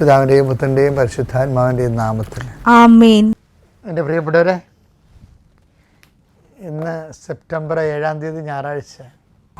പിതാവിന്റെയും പുത്രന്റെയും പരിശുദ്ധാത്മാവിന്റെയും നാമത്തിൽ. ആമേൻ. എന്റെ പ്രിയപ്പെട്ടവരെ ഇന്ന് സെപ്റ്റംബർ ഏഴാം തീയതി ഞായറാഴ്ച.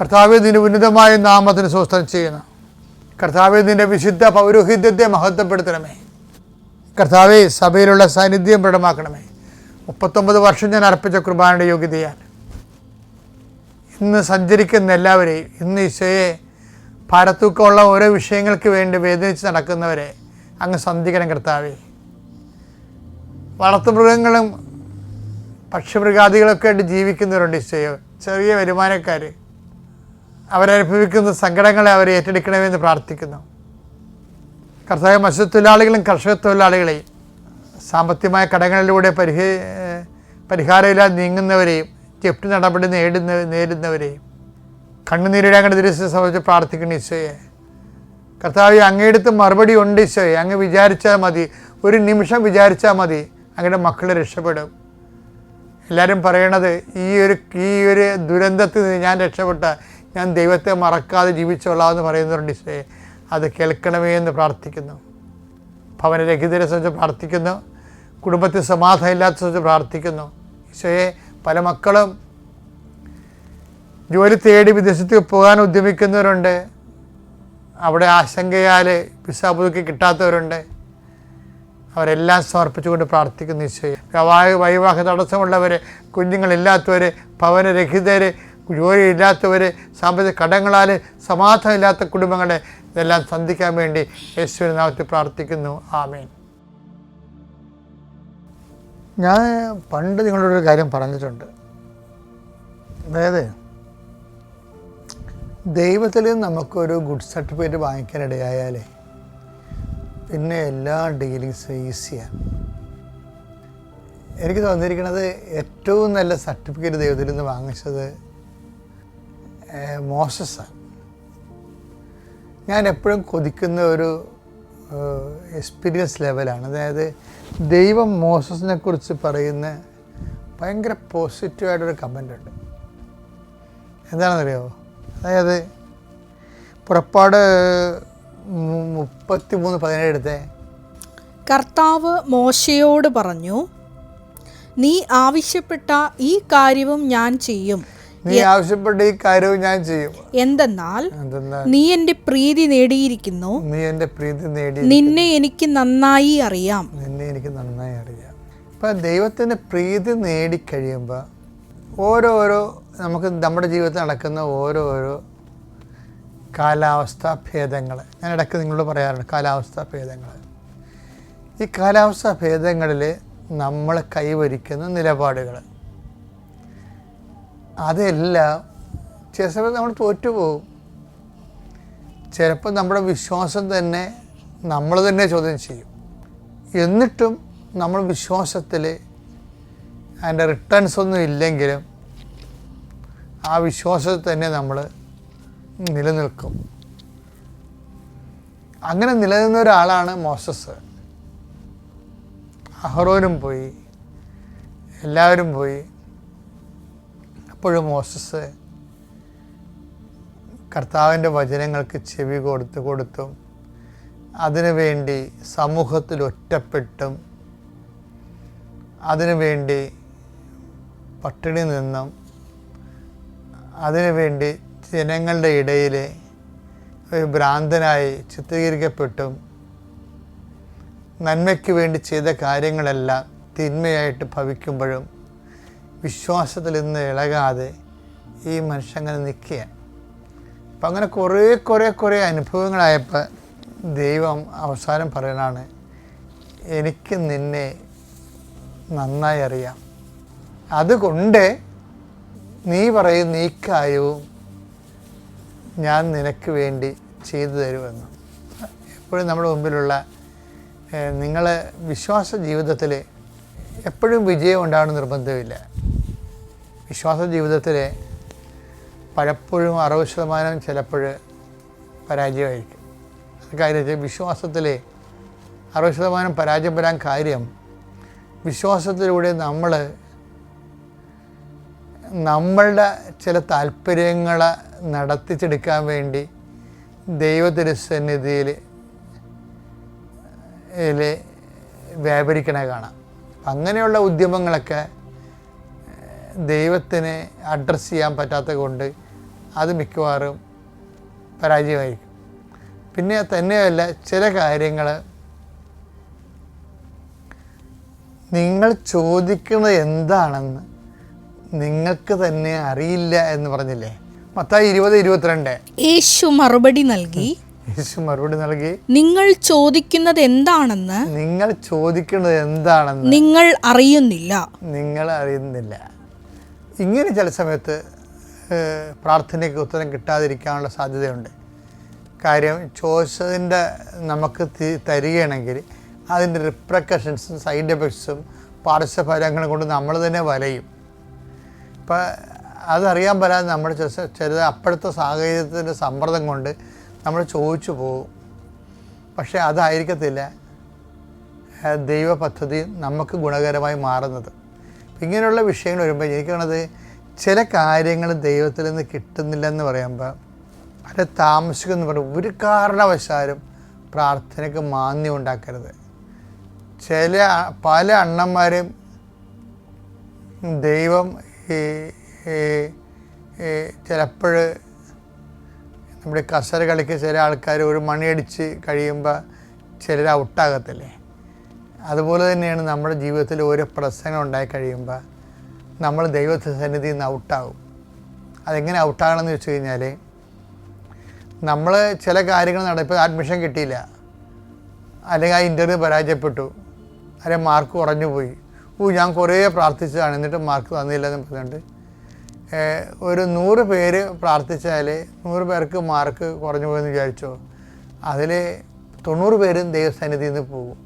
കർത്താവെ നിന്റെ ഉന്നതമായ നാമത്തിന് സ്വസ്ഥം ചെയ്യുന്നു. കർത്താവെ നിന്റെ വിശുദ്ധ പൗരോഹിത്യത്തെ മഹത്വപ്പെടുത്തണമേ. കർത്താവെ സഭയിലുള്ള സാന്നിധ്യം പ്രകടമാക്കണമേ. മുപ്പത്തൊമ്പത് വർഷം ഞാൻ അർപ്പിച്ച കുർബാനയുടെ യോഗ്യതയാൽ. ഇന്ന് സഞ്ചരിക്കുന്ന എല്ലാവരെയും ഇന്ന് ഈശോയെ ഭാരത്തൂക്കമുള്ള ഓരോ വിഷയങ്ങൾക്ക് വേണ്ടി വേദനിച്ച് നടക്കുന്നവരെ അങ്ങ് സന്ധിക്കണം കർത്താവെ. വളർത്തുമൃഗങ്ങളും പക്ഷിമൃഗാദികളൊക്കെ ആയിട്ട് ജീവിക്കുന്നവരുണ്ട് ഈശോയോ. ചെറിയ വരുമാനക്കാർ അവരനുഭവിക്കുന്ന സങ്കടങ്ങളെ അവർ ഏറ്റെടുക്കണമെന്ന് പ്രാർത്ഥിക്കുന്നു. കർഷക മത്സ്യത്തൊഴിലാളികളും കർഷക തൊഴിലാളികളെയും സാമ്പത്തികമായ കടങ്ങളിലൂടെ പരിഹ പരിഹാരമില്ലാതെ നീങ്ങുന്നവരെയും ചെപ്റ്റ് നടപടി നേടുന്ന നേരിടുന്നവരെയും കണ്ണുനീരിടാൻ കണ്ട ദിവസം സംബന്ധിച്ച് പ്രാർത്ഥിക്കണം ഈശോയെ. കർത്താവ് അങ്ങയെടുത്ത് മറുപടി ഉണ്ട് ഈശോയെ. അങ്ങ് വിചാരിച്ചാൽ മതി. ഒരു നിമിഷം വിചാരിച്ചാൽ മതി അങ്ങയുടെ മക്കൾ രക്ഷപ്പെടും. എല്ലാവരും പറയണത് ഈ ഒരു ഈ ഒരു ദുരന്തത്തിൽ നിന്ന് ഞാൻ രക്ഷപ്പെട്ട ഞാൻ ദൈവത്തെ മറക്കാതെ ജീവിച്ചോളാമെന്ന് പറയുന്നവരുണ്ട് ഈശോയെ അത് കേൾക്കണമേ എന്ന് പ്രാർത്ഥിക്കുന്നു. ഭവനരഹിതരെ സംബന്ധിച്ച് പ്രാർത്ഥിക്കുന്നു. കുടുംബത്തിൽ സമാധാനം ഇല്ലാത്ത സംബന്ധിച്ച് പ്രാർത്ഥിക്കുന്നു. ഈശോയെ പല മക്കളും ജോലി തേടി വിദേശത്ത് പോകാൻ ഉദ്യമിക്കുന്നവരുണ്ട്. അവിടെ ആശങ്കയാൽ വിസ പുതുക്കി കിട്ടാത്തവരുണ്ട്. അവരെല്ലാം സമർപ്പിച്ചുകൊണ്ട് പ്രാർത്ഥിക്കുന്നു ഈശോയെ. വിവാഹ വൈവാഹ തടസ്സമുള്ളവർ കുഞ്ഞുങ്ങളില്ലാത്തവർ ഭവനരഹിതർ ജോലിയില്ലാത്തവർ സാമ്പത്തിക കടങ്ങളാൽ സമാധാനമില്ലാത്ത കുടുംബങ്ങളെ ഇതെല്ലാം സന്ധിക്കാൻ വേണ്ടി യേശുവിന്റെ നാമത്തിൽ പ്രാർത്ഥിക്കുന്നു. ആമേൻ. ഞാൻ പണ്ട് നിങ്ങളോടൊരു കാര്യം പറഞ്ഞിട്ടുണ്ട്. അതായത് ദൈവത്തിൽ നമുക്കൊരു ഗുഡ് സർട്ടിഫിക്കറ്റ് വാങ്ങിക്കാനിടയായാലേ പിന്നെ എല്ലാ ഡീലിങ്സും ഈസിയാണ്. എനിക്ക് തോന്നിയിരിക്കുന്നത് ഏറ്റവും നല്ല സർട്ടിഫിക്കറ്റ് ദൈവത്തിൽ നിന്ന് വാങ്ങിച്ചത് മോസസാണ് ഞാൻ എപ്പോഴും കൊതിക്കുന്ന ഒരു എക്സ്പീരിയൻസ് ലെവലാണ് അതായത് ദൈവം മോസസിനെ കുറിച്ച് പറയുന്ന ഭയങ്കര പോസിറ്റീവായിട്ടൊരു കമന്റ് ഉണ്ട്. എന്താണെന്നറിയോ അതായത് പുറപ്പാട് മുപ്പത്തി മൂന്ന് പതിനേഴ് എടുത്തേ. കർത്താവ് മോശയോട് പറഞ്ഞു നീ ആവശ്യപ്പെട്ട ഈ കാര്യവും ഞാൻ ചെയ്യും. നീ ആവശ്യപ്പെട്ട ഈ കാര്യവും ഞാൻ ചെയ്യും. എന്തെന്നാൽ നീ എന്റെ പ്രീതി നേടിയിരിക്കുന്നു. നീ എന്റെ പ്രീതി നേടി നിന്നെ എനിക്ക് നന്നായി അറിയാം. നിന്നെ എനിക്ക് നന്നായി അറിയാം. ഇപ്പൊ ദൈവത്തിന്റെ പ്രീതി നേടിക്കഴിയുമ്പോൾ ഓരോരോ നമുക്ക് നമ്മുടെ ജീവിതത്തിൽ നടക്കുന്ന ഓരോരോ കാലാവസ്ഥാ ഭേദങ്ങൾ ഞാൻ ഇടയ്ക്ക് നിങ്ങളോട് പറയാറുണ്ട് കാലാവസ്ഥാ ഭേദങ്ങൾ ഈ കാലാവസ്ഥാ ഭേദങ്ങളിൽ നമ്മൾ കൈവരിക്കുന്ന നിലപാടുകൾ അതെല്ലാം ചില സമയത്ത് നമ്മൾ തോറ്റുപോകും. ചിലപ്പോൾ നമ്മുടെ വിശ്വാസം തന്നെ നമ്മൾ തന്നെ ചോദ്യം ചെയ്യും. എന്നിട്ടും നമ്മൾ വിശ്വാസത്തിൽ അതിന്റെ റിട്ടേൺസ് ഒന്നും ഇല്ലെങ്കിലും ആ വിശ്വാസത്തിൽ തന്നെ നമ്മൾ നിലനിൽക്കും. അങ്ങനെ നിലനിന്ന ഒരാളാണ് മോസസ്. അഹ്റോനും പോയി. എല്ലാവരും പോയി. അപ്പോഴും മോസസ് കർത്താവിന്റെ വചനങ്ങൾക്ക് ചെവി കൊടുത്ത് കൊടുത്തും അതിനുവേണ്ടി സമൂഹത്തിൽ ഒറ്റപ്പെട്ടും അതിനുവേണ്ടി പട്ടിണി നിന്നും അതിനുവേണ്ടി ജനങ്ങളുടെ ഇടയിൽ ഒരു ഭ്രാന്തനായി ചിത്രീകരിക്കപ്പെട്ടും നന്മയ്ക്ക് വേണ്ടി ചെയ്ത കാര്യങ്ങളെല്ലാം തിന്മയായിട്ട് ഭവിക്കുമ്പോഴും വിശ്വാസത്തിൽ നിന്ന് ഇളകാതെ ഈ മനുഷ്യൻ അങ്ങനെ നിൽക്കുക. അപ്പം അങ്ങനെ കുറേ കുറേ കുറേ അനുഭവങ്ങളായപ്പോൾ ദൈവം അവസാനം പറയണാണ് എനിക്ക് നിന്നെ നന്നായി അറിയാം. അതുകൊണ്ട് നീ പറയുന്ന ഈ കാര്യവും ഞാൻ നിനക്ക് വേണ്ടി ചെയ്തു തരുമെന്ന്. എപ്പോഴും നമ്മുടെ മുമ്പിലുള്ള നിങ്ങളെ വിശ്വാസ ജീവിതത്തിൽ എപ്പോഴും വിജയം ഉണ്ടാകണം നിർബന്ധമില്ല. വിശ്വാസ ജീവിതത്തിൽ പലപ്പോഴും അറുപത് ശതമാനം ചിലപ്പോൾ പരാജയമായിരിക്കും. കാര്യം വിശ്വാസത്തിൽ അറുപത് ശതമാനം പരാജയപ്പെടാൻ കാര്യം വിശ്വാസത്തിലൂടെ നമ്മൾ നമ്മളുടെ ചില താല്പര്യങ്ങളെ നടത്തിച്ചെടുക്കാൻ വേണ്ടി ദൈവതിരുസന്നിധിയിൽ വ്യാപരിക്കണ കാണാം. അങ്ങനെയുള്ള ഉദ്യമങ്ങളൊക്കെ ദൈവത്തിന് അഡ്രസ്സ് ചെയ്യാൻ പറ്റാത്ത കൊണ്ട് അത് മിക്കവാറും പരാജയമായിരിക്കും. പിന്നെ തന്നെയല്ല ചില കാര്യങ്ങൾ നിങ്ങൾ ചോദിക്കുന്നത് എന്താണെന്ന് നിങ്ങൾക്ക് തന്നെ അറിയില്ല എന്ന് പറഞ്ഞില്ലേ? മത്തായി ഇരുപത് ഇരുപത്തിരണ്ട്. യേശു മറുപടി നൽകി യേശു മറുപടി നൽകി നിങ്ങൾ ചോദിക്കുന്നത് എന്താണെന്ന് നിങ്ങൾ ചോദിക്കുന്നത് എന്താണെന്ന് നിങ്ങൾ അറിയുന്നില്ല. നിങ്ങൾ അറിയുന്നില്ല. ഇങ്ങനെ ചില സമയത്ത് പ്രാർത്ഥനയ്ക്ക് ഉത്തരം കിട്ടാതിരിക്കാനുള്ള സാധ്യതയുണ്ട്. കാര്യം ചോദിച്ചതിന്റെ നമുക്ക് തരികയാണെങ്കിൽ അതിന്റെ റിപ്രക്കഷൻസും സൈഡ് എഫക്ട്സും പാർശ്വഫലങ്ങളും കൊണ്ട് നമ്മൾ തന്നെ വലയും. ഇപ്പം അതറിയാൻ പറ്റാതെ നമ്മൾ ചില ചില അപ്പോഴത്തെ സാഹചര്യത്തിന്റെ സമ്മർദ്ദം കൊണ്ട് നമ്മൾ ചോദിച്ചു പോകും പക്ഷേ അതായിരിക്കത്തില്ല. ദൈവ പദ്ധതി നമുക്ക് ഗുണകരമായി മാറുന്നത്. ഇങ്ങനെയുള്ള വിഷയങ്ങൾ വരുമ്പോൾ എനിക്ക് തോന്നുന്നത് ചില കാര്യങ്ങൾ ദൈവത്തിൽ നിന്ന് കിട്ടുന്നില്ലെന്ന് പറയുമ്പോൾ അത് താമസിക്കുമെന്ന് പറയുമ്പോൾ ഒരു കാരണവശാലും പ്രാർത്ഥനയ്ക്ക് മാന്യം ഉണ്ടാക്കരുത്. ചില പല അണ്ണന്മാരും ദൈവം ചിലപ്പോൾ നമ്മുടെ കസര കളിക്ക് ചില ആൾക്കാർ ഒരു മണിയടിച്ച് കഴിയുമ്പോൾ ചിലർ ഔട്ടാകത്തില്ലേ? അതുപോലെ തന്നെയാണ് നമ്മുടെ ജീവിതത്തിൽ ഓരോ പ്രശ്നങ്ങൾ ഉണ്ടായി കഴിയുമ്പോൾ നമ്മൾ ദൈവത്തെ സന്നിധിയിൽ നിന്ന് ഔട്ടാകും. അതെങ്ങനെ ഔട്ടാകണമെന്ന് വെച്ച് കഴിഞ്ഞാൽ നമ്മൾ ചില കാര്യങ്ങൾ നടപ്പിൽ അഡ്മിഷൻ കിട്ടിയില്ല. അല്ലെങ്കിൽ ആ ഇന്റർവ്യൂ പരാജയപ്പെട്ടു. അല്ലെങ്കിൽ മാർക്ക് കുറഞ്ഞു പോയി ഓ ഞാൻ കുറേ പ്രാർത്ഥിച്ചതാണ്. എന്നിട്ട് മാർക്ക് തന്നില്ല എന്ന് പറഞ്ഞുകൊണ്ട് ഒരു നൂറ് പേര് പ്രാർത്ഥിച്ചാൽ നൂറ് പേർക്ക് മാർക്ക് കുറഞ്ഞു പോയെന്ന് വിചാരിച്ചോ? അതിൽ തൊണ്ണൂറ് പേരും ദൈവസന്നിധിയിൽ നിന്ന് പോകും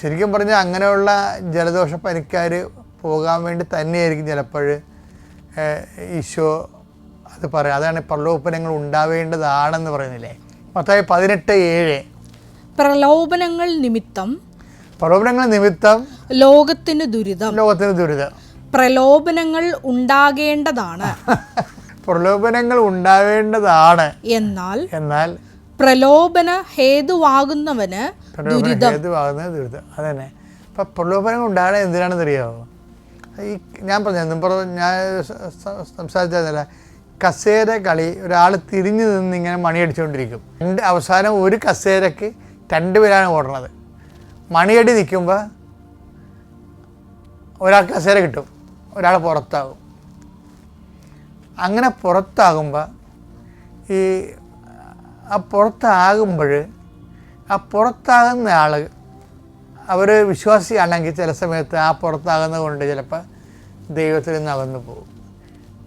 ശരിക്കും പറഞ്ഞാൽ അങ്ങനെയുള്ള ജലദോഷ പനിക്കാർ പോകാൻ വേണ്ടി തന്നെയായിരിക്കും ചിലപ്പോൾ ഈശോ അത് പറയാം. അതാണ് പ്രലോഭനങ്ങൾ ഉണ്ടാവേണ്ടതാണെന്ന് പറയുന്നില്ലേ? മൊത്തമായി പതിനെട്ട് ഏഴ്. പ്രലോഭനങ്ങൾ നിമിത്തം പ്രലോഭനങ്ങൾ നിമിത്തം ലോകത്തിന് ദുരിതം. ലോകത്തിന് ദുരിതം. പ്രലോഭനങ്ങൾ ഉണ്ടാകേണ്ടതാണ്. പ്രലോഭനങ്ങൾ ഉണ്ടാവേണ്ടതാണ് എന്നാൽ എന്നാൽ പ്രലോഭന ഹേതുവാകുന്നവന് ദുരിതം. ഹേതുവാകുന്നത് ദുരിതം. അതന്നെ. അപ്പം പ്രലോഭനങ്ങൾ ഉണ്ടാകണത് എന്തിനാണെന്ന് അറിയാമോ ഈ ഞാൻ പറഞ്ഞു ഞാൻ സംസാരിച്ചതല്ല. കസേര കളി ഒരാൾ തിരിഞ്ഞു നിന്ന് ഇങ്ങനെ മണിയടിച്ചുകൊണ്ടിരിക്കും. രണ്ട് അവസാനം ഒരു കസേരക്ക് രണ്ട് പേരാണ് ഓടണത് മണിയടി നിൽക്കുമ്പോൾ ഒരാൾക്ക് കസേര കിട്ടും. ഒരാൾ പുറത്താകും. അങ്ങനെ പുറത്താകുമ്പോൾ ഈ ആ പുറത്താകുമ്പോൾ ആ പുറത്താകുന്ന ആൾ അവർ വിശ്വാസിയാണെങ്കിൽ ചില സമയത്ത് ആ പുറത്താകുന്നത് കൊണ്ട് ചിലപ്പോൾ ദൈവത്തിൽ നിന്ന് അകന്നു പോകും.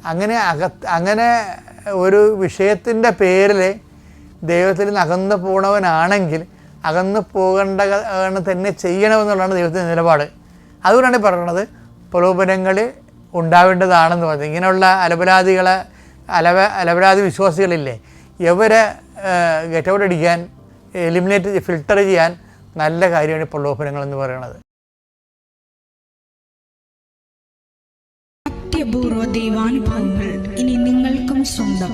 അങ്ങനെ അകത്ത് അങ്ങനെ ഒരു വിഷയത്തിന്റെ പേരിൽ ദൈവത്തിൽ നിന്ന് അകന്നു പോകണവനാണെങ്കിൽ അകന്നു പോകേണ്ട തന്നെ ചെയ്യണമെന്നുള്ളതാണ് ദൈവത്തിന്റെ നിലപാട്. അതുകൊണ്ടാണ് പറയുന്നത് പ്രലോഭനങ്ങൾ ഉണ്ടാവേണ്ടതാണെന്ന് പറഞ്ഞു. ഇങ്ങനെയുള്ള അലപരാധികളെ അലവ അലപരാധി വിശ്വാസികളില്ലേ ഇവരെ ഗെറ്റ് ഔട്ട് അടിക്കാൻ എലിമിനേറ്റ് ഫിൽട്ടർ ചെയ്യാൻ നല്ല കാര്യമാണ് പ്രലോഭനങ്ങൾ എന്ന് പറയുന്നത് അത്യപൂർവ ദൈവാനുഭവങ്ങൾ ഇനി നിങ്ങൾക്കും സ്വന്തം.